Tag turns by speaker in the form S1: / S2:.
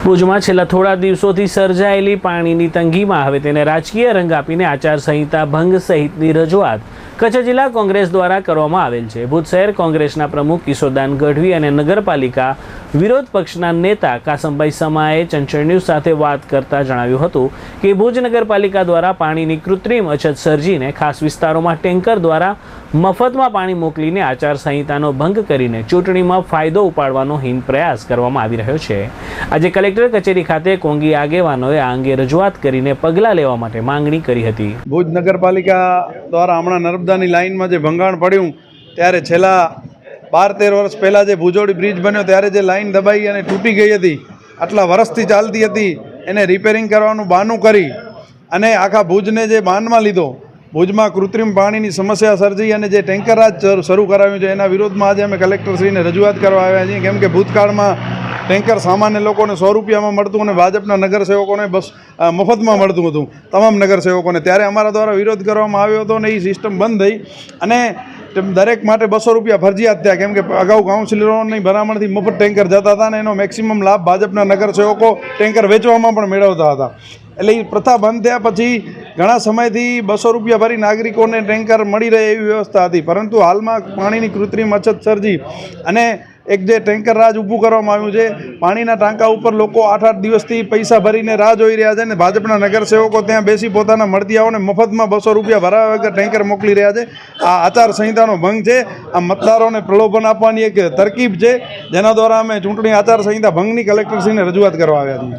S1: ભુજમાં છેલ્લા થોડા દિવસોથી સર્જાયેલી પાણીની તંગીમાં હવે તેને રાજકીય રંગ આપીને આચારસંહિતા ભંગ સહિતની રજૂઆત કચ્છ જિલ્લા કોંગ્રેસ દ્વારા કરવામાં આવેલ છે. ભુજ શહેર કોંગ્રેસના પ્રમુખ કિશોરદાન ગઢવી અને નગરપાલિકા વિરોધ પક્ષના નેતા કાસમભાઈ સમાએ ચંચળ ન્યૂઝ સાથે વાત કરતા જણાવ્યું હતું કે ભુજ નગરપાલિકા દ્વારા પાણીની કૃત્રિમ અછત સર્જીને ખાસ વિસ્તારોમાં ટેન્કર દ્વારા મફતમાં પાણી મોકલીને આચારસંહિતાનો ભંગ કરીને ચૂંટણીમાં ફાયદો ઉપાડવાનો હિન પ્રયાસ કરવામાં આવી રહ્યો છે. આજે કલેક્ટર કચેરી ખાતે કોંગી આગેવાનોએ આ અંગે રજૂઆત કરીને પગલાં લેવા માટે માંગણી કરી હતી.
S2: ભુજ નગરપાલિકા દ્વારા હમણાં નર્મદાની લાઇનમાં જે ભંગાણ પડ્યું, ત્યારે છેલ્લા બાર તેર વર્ષ પહેલાં જે ભુજોડી બ્રિજ બન્યો, ત્યારે જે લાઇન દબાઈ અને તૂટી ગઈ હતી, આટલા વર્ષથી ચાલતી હતી, એને રિપેરિંગ કરવાનું બહાનું કરી અને આખા ભુજને જે બાનમાં લીધો, ભુજમાં કૃત્રિમ પાણીની સમસ્યા સર્જી અને જે ટેન્કર રાજ શરૂ કરાવ્યું છે, એના વિરોધમાં આજે અમે કલેક્ટરશ્રીને રજૂઆત કરવા આવ્યા છીએ, કેમ કે ભૂતકાળમાં ટેન્કર સામાન્ય લોકોને સો રૂપિયામાં મળતું અને ભાજપના નગરસેવકોને બસ મફતમાં મળતું હતું. તમામ નગરસેવકોને. ત્યારે અમારા દ્વારા વિરોધ કરવામાં આવ્યો હતો અને એ સિસ્ટમ બંધ થઈ. અને દરેક માટે બસો રૂપિયા ફરજિયાત થયા. કેમ કે અગાઉ કાઉન્સિલરોની ભલામણથી મફત ટેન્કર જતા હતા અને એનો મેક્સિમમ લાભ ભાજપના નગરસેવકો ટેન્કર વેચવામાં પણ મેળવતા હતા. એટલે એ પ્રથા બંધ થયા પછી ઘણા સમયથી બસો રૂપિયા ભરી નાગરિકોને ટેન્કર મળી રહે એવી વ્યવસ્થા હતી. પરંતુ હાલમાં પાણીની કૃત્રિમ અછત સર્જી અને એક જે ટેન્કર રાજ ઊભું કરવામાં આવ્યું છે, પાણીના ટાંકા ઉપર લોકો આઠ આઠ દિવસથી પૈસા ભરીને રાહ જોઈ રહ્યા છે અને ભાજપના નગરસેવકો ત્યાં બેસી પોતાના મળતિયાઓને મફતમાં બસો રૂપિયા ભરાવ્યા વગર ટેન્કર મોકલી રહ્યા છે. આ આચાર સંહિતાનો ભંગ છે. આ મતદારોને પ્રલોભન આપવાની એક તરકીબ છે. જેના દ્વારા અમે ચૂંટણી આચાર સંહિતા ભંગની કલેક્ટરશ્રીને રજૂઆત કરવા આવ્યા છીએ.